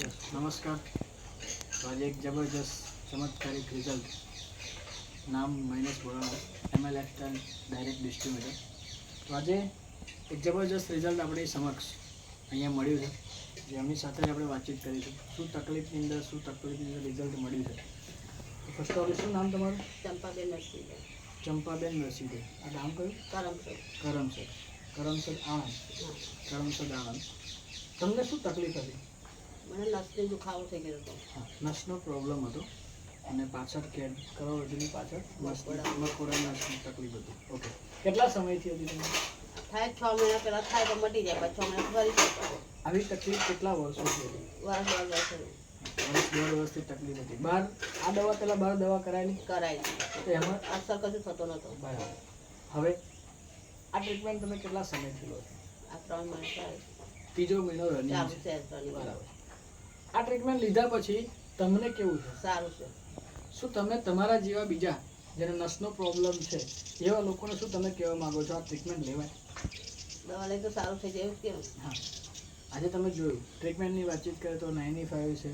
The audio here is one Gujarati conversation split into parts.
નમસ્કાર. તો આજે એક જબરજસ્ત ચમત્કારિક રિઝલ્ટ નામ Mahesh Borana ML extern direct distributor તો આજે એક જબરજસ્ત રિઝલ્ટ આપણી સમક્ષ અહીંયા મળ્યું છે. જે એમની સાથે આપણે વાતચીત કરીશું શું તકલીફની અંદર શું તકલીફની અંદર રિઝલ્ટ મળ્યું છે? ફર્સ્ટ ઓફ શું નામ તમારું? ચંપાબેન નરસિંહ ચંપાબેન નરસિંહભાઈ. આ નામ કયું? કરમસર કરમસર કરમસદ આણંદ. હા. કરમસદ આણંદ. તમને શું તકલીફ હતી? મને નસની દુખાવો થઈ ગયો હતો. નસનો પ્રોબ્લેમ હતો. અને પાછળ કેડ કરોડરજની પાછળ. મકોડા. નસની તકલીફ હતી. ઓકે કેટલા સમયથી હતી તમને? થાય છ મહિના પહેલા થાય તો મટી જાય પછી છ મહિના ફરી આવી તકલીફ કેટલા વર્ષોથી હતી? વર્ષ દોઢ વર્ષ વર્ષ દોઢ વર્ષથી તકલીફ હતી. બહાર આ દવા પહેલા બહાર દવા કરાયેલી? કરાય તો એમાં? અસર કશું થતો નહોતો. બરાબર. હવે? આ ટ્રીટમેન્ટ તમે કેટલા સમયથી લો છો? આ ત્રણ મહિના ત્રીજો મહિનો રનિંગ બરાબર. આ ટ્રીટમેન્ટ લીધા પછી તમને કેવું છે? સારું છે. શું તમે તમારા જેવા બીજા જેને નસનો પ્રોબ્લેમ છે એવા લોકોને શું તમે કહેવા માગો છો આ ટ્રીટમેન્ટ લેવાય? દવા લઈ તો સારું થઈ જાય કેમ હા. આજે તમે જોયું ટ્રીટમેન્ટની વાતચીત કરે તો નાઇન્ટી ફાઇવ છે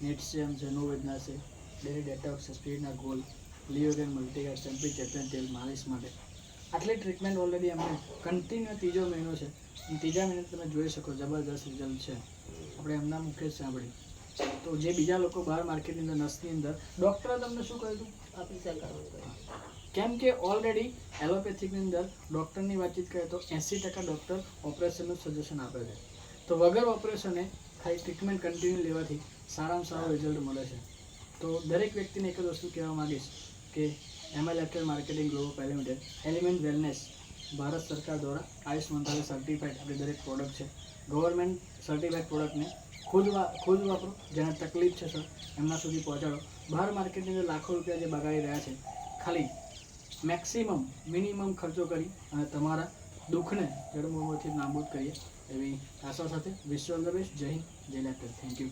નેટસિયમ છે નોવેદના છે ડેરી ડેટોક્સ સ્પીડના ગોલ લિયોગેન મલ્ટીગાર ચેમ્પી ચેમ્પિયન તેલ માલિશ માટે. આટલી ટ્રીટમેન્ટ ઓલરેડી એમને કન્ટિન્યુ ત્રીજો મહિનો છે. ત્રીજા મહિને તમે જોઈ શકો જબરદસ્ત રિઝલ્ટ છે. આપણે એમના મુખે જ સાંભળી તો જે બીજા લોકો બહાર માર્કેટની અંદર નસની અંદર ડૉક્ટરે તમને શું કહ્યું હતું. કેમ કે ઓલરેડી એલોપેથિકની અંદર ડૉક્ટરની વાતચીત કરીએ તો એંસી ટકા ડૉક્ટર ઓપરેશનનું સજેશન આપે છે. તો વગર ઓપરેશને ખાલી ટ્રીટમેન્ટ કન્ટિન્યુ લેવાથી સારામાં સારું રિઝલ્ટ મળે છે. તો દરેક વ્યક્તિને એક જ વસ્તુ કહેવા માગીશ કે ML એફટેલ marketing global private limited element wellness Bharat સરકાર દ્વારા આયુષ મંત્રાલય સર્ટિફાઈડ આપણી દરેક પ્રોડક્ટ છે. ગવર્મેન્ટ સર્ટિફાઈડ પ્રોડક્ટને ખુદ વા, ખુદ વાપરો, જેને તકલીફ છે સર એમના સુધી પહોંચાડો. બહાર માર્કેટની અંદર લાખો રૂપિયા જે બગાડી રહ્યા છે, ખાલી મેક્સિમમ મિનિમમ ખર્ચો કરી અને તમારા દુઃખને જડમૂળમાંથી નાબૂદ કરીએ એવી આશા સાથે વિશ્વ ધ જય હિન્દ, જય લેટર થેન્ક યુ